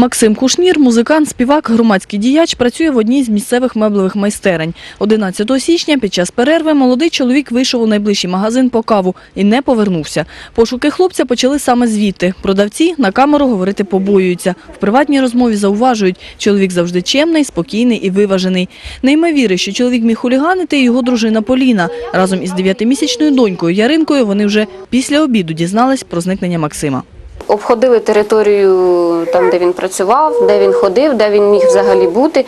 Максим Кушнір, музикант, співак, громадський діяч, працює в одній з місцевих меблевих майстерень. 11 січня під час перерви молодий чоловік вийшов у найближчий магазин по каву і не повернувся. Пошуки хлопця почали саме звідти. Продавці на камеру говорити побоюються. В приватній розмові зауважують, чоловік завжди чемний, спокійний і виважений. Не віри, що чоловік міг хуліганити і його дружина Поліна. Разом із дев'ятимісячною донькою Яринкою вони вже після обіду дізнались про зникнення Максима. Обходили територію там, де він працював, де він ходив, де він міг взагалі бути.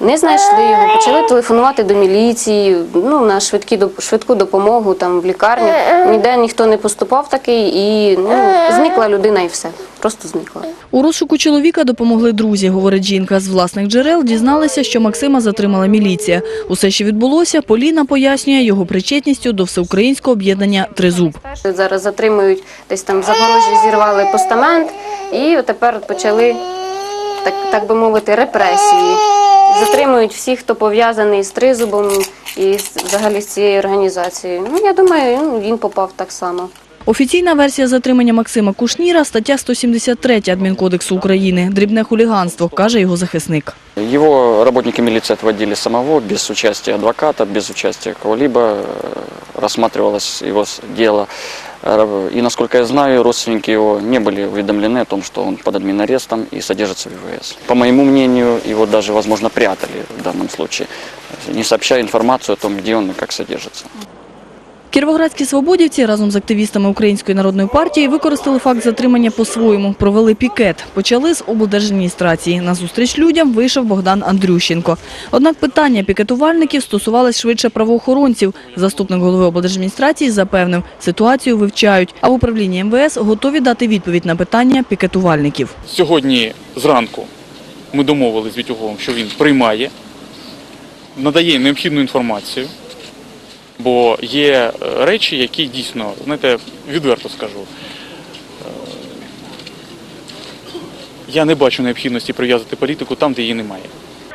Не знайшли його, почали телефонувати до міліції, ну, на швидкі, швидку допомогу там, в лікарню. Ніде ніхто не поступав такий і ну, зникла людина і все. Просто зникла. У розшуку чоловіка допомогли друзі, говорить жінка. З власних джерел дізналися, що Максима затримала міліція. Усе, що відбулося, Поліна пояснює його причетністю до всеукраїнського об'єднання «Тризуб». Зараз затримують, десь там в Загорожі зірвали постамент і тепер почали, так, так би мовити, репресії. Затримують всіх, хто пов'язаний з тризубом і взагалі з цією організацією. Ну, я думаю, ну, він попав так само. Офіційна версія затримання Максима Кушніра – стаття 173 Адмінкодексу України. Дрібне хуліганство, каже його захисник. Его работники милиции отводили самого, без участия адвоката, без участия кого-либо. э, Рассматривалось его с- дело. Э, И, насколько я знаю, родственники его не были уведомлены о том, что он под админарестом и содержится в ИВС. По моему мнению, его даже, возможно, прятали в данном случае, не сообщая информацию о том, где он и как содержится. Кіровоградські свободівці разом з активістами Української народної партії використали факт затримання по-своєму. Провели пікет. Почали з облдержадміністрації. На зустріч людям вийшов Богдан Андрющенко. Однак питання пікетувальників стосувалось швидше правоохоронців. Заступник голови облдержадміністрації запевнив, ситуацію вивчають, а в управлінні МВС готові дати відповідь на питання пікетувальників. Сьогодні зранку ми домовились з Вітюговим, що він приймає, надає необхідну інформацію, бо є е, речі, які дійсно, знаєте, відверто скажу. е, Я не бачу необхідності прив'язати політику там, де її немає.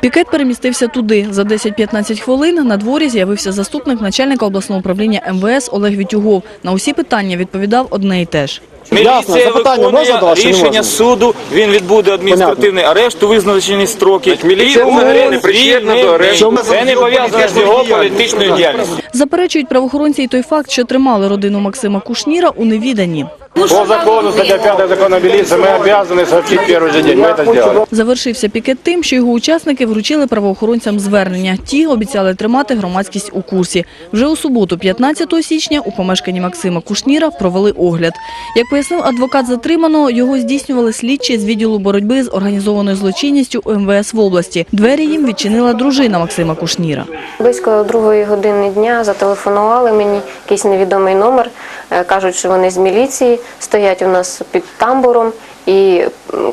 Пікет перемістився туди. За 10-15 хвилин на дворі з'явився заступник начальника обласного управління МВС Олег Вітюгов. На усі питання відповідав одне й те ж. Міліція виконує рішення можна? суду, він відбуде адміністративний арешт у визначені строки. міліція І взагалі не причетна до арешту. Це не пов'язано з його політичною діяльністю. Заперечують правоохоронці й той факт, що тримали родину Максима Кушніра у невіданні. По закону, стаття 5 закону о милиции, мы обязаны сообщить в первый же день. Мы это сделали. Завершився пікет тим, що його учасники вручили правоохоронцям звернення. Ті обіцяли тримати громадськість у курсі. Вже у суботу, 15 січня, у помешканні Максима Кушніра провели огляд. Як пояснив адвокат затриманого, його здійснювали слідчі з відділу боротьби з організованою злочинністю у МВС в області. Двері їм відчинила дружина Максима Кушніра. Близько другої години дня зателефонували мені якийсь невідомий номер. Е, Кажуть, що вони з міліції стоять у нас під тамбуром і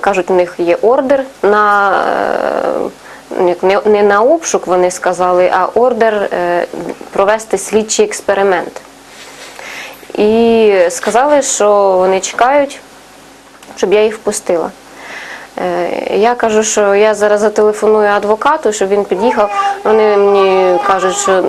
кажуть, у них є ордер на е, не, на обшук, вони сказали, а ордер е, провести слідчий експеримент. І сказали, що вони чекають, щоб я їх впустила. Е, Я кажу, що я зараз зателефоную адвокату, щоб він під'їхав. Вони мені кажуть, що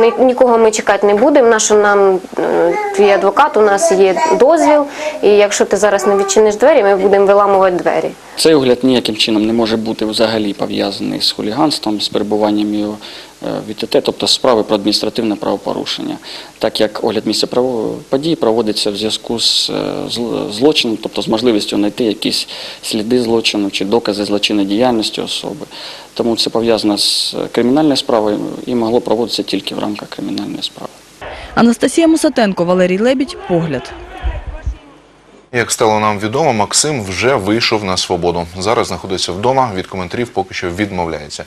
ні- нікого ми чекати не будемо. Нашу нам е, твій адвокат, у нас є дозвіл, і якщо ти зараз не відчиниш двері, ми будемо виламувати двері. Цей огляд ніяким чином не може бути взагалі пов'язаний з хуліганством, з перебуванням його е, в тобто справи про адміністративне правопорушення, так як огляд місця подій проводиться в зв'язку з е, злочином, тобто з можливістю знайти якісь сліди злочину чи докази злочинної діяльності особи. Тому це пов'язано з кримінальною справою і могло проводитися тільки в рамках кримінальної справи. Анастасія Мусатенко, Валерій Лебідь, Погляд. Як стало нам відомо, Максим вже вийшов на свободу. Зараз знаходиться вдома, від коментарів поки що відмовляється.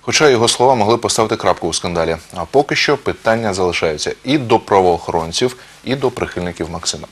Хоча його слова могли поставити крапку у скандалі. А поки що питання залишаються і до правоохоронців, і до прихильників Максима.